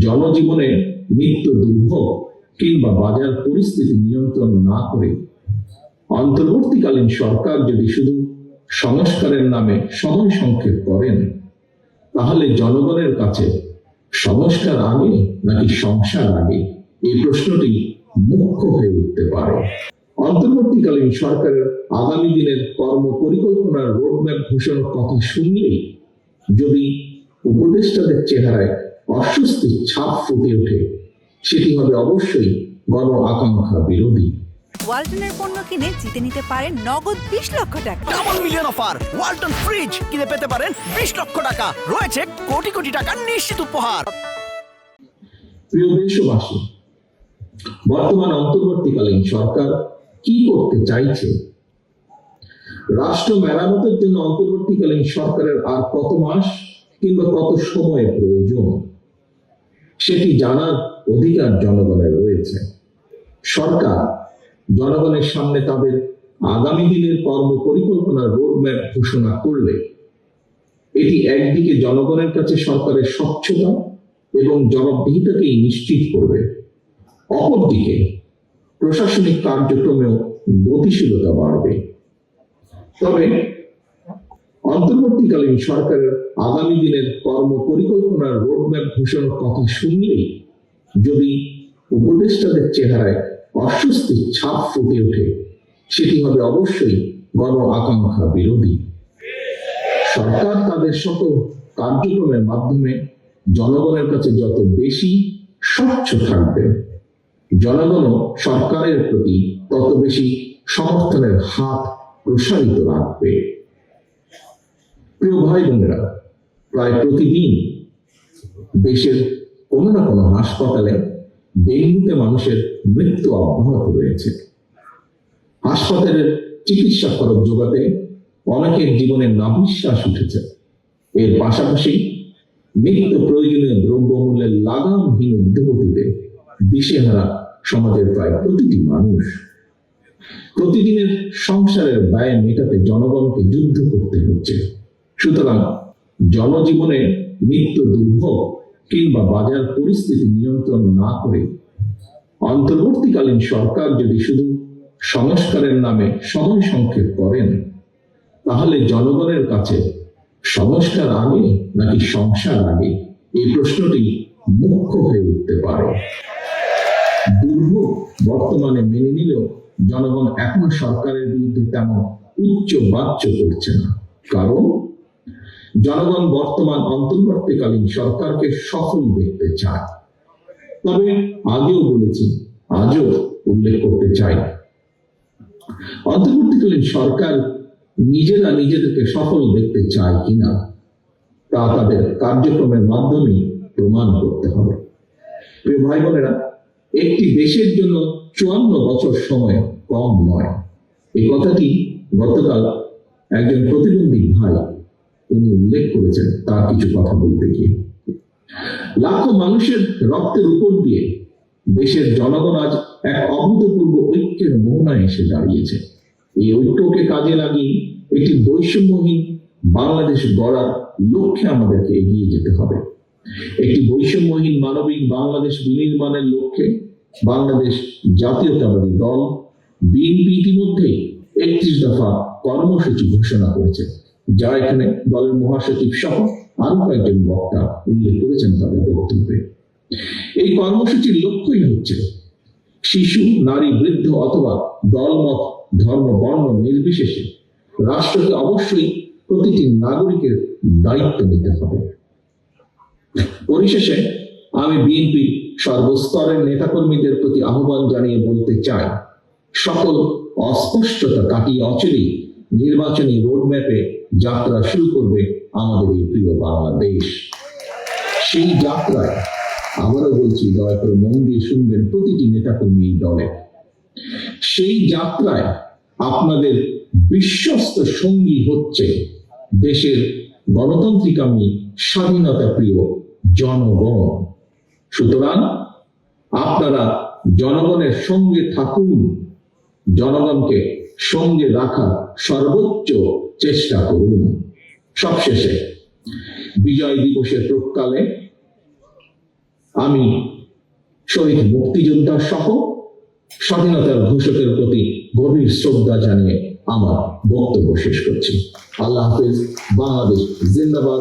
জনজীবনে নিত্য দুর্ভোগ কিংবা বাজার পরিস্থিতি নিয়ন্ত্রণ না করে অন্তর্বর্তীকালীন সরকার যদি শুধু সংস্কারের নামে সময় সংক্ষেপ করেন, তাহলে জনগণের কাছে সংস্কার আগে নাকি সংসার আগে? এই প্রশ্নটি মুখ্য হয়ে উঠতে পারে। অন্তর্বর্তীকালীন সরকারের আগামী দিনের কর্ম পরিকল্পনার রোডম্যাপ ঘোষণার কথা শুনলেই যদি উপদেষ্টাদের চেহারায় অস্বস্তির ছাপ ফুটে ওঠে। সেটি হবে অবশ্যই গণ আকাঙ্ক্ষা বিরোধী। ওয়ালটনের পণ্য কিনে জিতে নিতে পারেন নগদ বিশ লক্ষ টাকা। Double million offer Walton fridge কিনে পেতে পারেন বিশ লক্ষ টাকা। রয়েছে কোটি কোটি টাকার নিশ্চিত উপহার। প্রিয় দেশবাসী বর্তমান অন্তর্বর্তীকালীন সরকার কি করতে চাইছে? রাষ্ট্র মেরামতের জন্য অন্তর্বর্তীকালীন সরকারের আর কত মাস কিংবা কত সময় প্রয়োজন? সেটি জানার অধিকার জনগণের রয়েছে। সরকার জনগণের সামনে তাদের আগামী দিনের কর্ম পরিকল্পনার রোডম্যাপ ঘোষণা করলে এটি একদিকে জনগণের কাছে সরকারের স্বচ্ছতা এবং জবাবদিহিতাকেই নিশ্চিত করবে। অপরদিকে প্রশাসনিক কার্যক্রমেও গতিশীলতা বাড়বে। তবে অন্তর্বর্তীকালীন সরকারের আগামী দিনের কর্ম পরিকল্পনার রোডম্যাপ ঘোষণার কথা শুনলেই যদি উপদেষ্টাদের চেহারায় অস্বস্তির ছাপ ফুটে ওঠে, সেটি হবে অবশ্যই গণ আকাঙ্ক্ষা বিরোধী। সরকার তাদের সকল কার্যক্রমের মাধ্যমে জনগণের কাছে যত বেশি স্বচ্ছ থাকবে, জনগণও সরকারের প্রতি তত বেশি সমর্থনের হাত প্রসারিত রাখবে। প্রিয় ভাই বোনেরা, প্রায় প্রতিদিন দেশের কোনো না কোনো হাসপাতালে ডেঙ্গুতে মানুষের মৃত্যু অব্যাহত রয়েছে হাসপাতালের চিকিৎসা খরচ যোগাতে অনেকের জীবনে নাবিশ্বাস উঠেছে। এর পাশাপাশি নিত্য প্রয়োজনীয় দ্রব্যমূল্যের লাগামহীন উদ্যোগতিতে দিশেহারা সমাজের প্রায় প্রতিটি মানুষ প্রতিদিনের সংসারের ব্যয় মেটাতে জনগণকে যুদ্ধ করতে হচ্ছে। সুতরাং জনজীবনে নিত্য দুর্ভোগ কিংবা বাজার পরিস্থিতি নিয়ন্ত্রণ না করে অন্তর্বর্তীকালীন সরকার যদি শুধু সংস্কারের নামে সময় সংক্ষেপ করেন, তাহলে জনগণের কাছে সংস্কার আগে নাকি সংসার আগে? এই প্রশ্নটি মুখ্য হয়ে উঠতে পারে। দুর্ভোগ বর্তমানে মেনে নিলেও জনগণ এখনও সরকারের বিরুদ্ধে তেমন উচ্চ বাচ্য করছে না। কারণ জনগণ বর্তমান অন্তর্বর্তীকালীন সরকারকে সফল দেখতে চায়। তবে আগেও বলেছি, আজও উল্লেখ করতে চাই অন্তর্বর্তীকালীন সরকার নিজেরা নিজেদেরকে সফল দেখতে চায় কিনা, তা তাদের কার্যক্রমের মাধ্যমে প্রমাণ করতে হবে। প্রিয় ভাই বোনেরা একটি দেশের জন্য চুয়ান্ন বছর সময় কম নয়। এই কথাটি গতকাল একজন প্রতিবন্ধী ভাই উনি উল্লেখ করেছেন তার কিছু কথা বলতে গিয়ে। লাখো মানুষের রক্তের উপর দিয়ে দেশের জনগণ আজ এক অভূতপূর্ব ঐক্যের মোহনায় এসে দাঁড়িয়েছে। এই ঐক্যকে কাজে লাগিয়ে একটি বৈষম্যহীন বাংলাদেশ গড়ার লক্ষ্যে আমাদেরকে এগিয়ে যেতে হবে। একটি বৈষম্যহীন মানবিক বাংলাদেশ বিনির্মাণের লক্ষ্যে বাংলাদেশ জাতীয়তাবাদী দল বিএনপি ইতিমধ্যেই একত্রিশ দফা কর্মসূচি ঘোষণা করেছে। যা এখানে দলের মহাসচিব সহ আরও কয়েকজন বক্তা উল্লেখ করেছেন তাদের বক্তব্যে। এই কর্মসূচির লক্ষ্যই হচ্ছে শিশু, নারী, বৃদ্ধ অথবা দলমত ধর্ম, বর্ণ নির্বিশেষে রাষ্ট্রকে অবশ্যই প্রতিটি নাগরিকের দায়িত্ব নিতে হবে। পরিশেষে আমি বিএনপি সর্বস্তরের নেতাকর্মীদের প্রতি আহ্বান জানিয়ে বলতে চাই, সকল অস্পষ্টতা কাটিয়ে অচেরেই নির্বাচনী রোডম্যাপে যাত্রা শুরু করবে আমাদের এই প্রিয় বাংলাদেশ। সেই যাত্রায় আবারও বলছি, দয়া করে মন দিয়ে শুনবেন প্রতিটি নেতাকর্মী এই দলে। সেই যাত্রায় আপনাদের বিশ্বস্ত সঙ্গী হচ্ছে দেশের গণতান্ত্রিকামী, স্বাধীনতা প্রিয় জনগণ। সুতরাং আপনারা জনগণের সঙ্গে থাকুন, জনগণকে সঙ্গে রাখার সর্বোচ্চ চেষ্টা করুন। সবশেষে বিজয় দিবসের প্রকালে আমি শহীদ মুক্তিযোদ্ধা সহ স্বাধীনতার ঘোষকের প্রতি গভীর শ্রদ্ধা জানিয়ে আমার বক্তব্য শেষ করছি। আল্লাহ হাফিজ, বাংলাদেশ জিন্দাবাদ।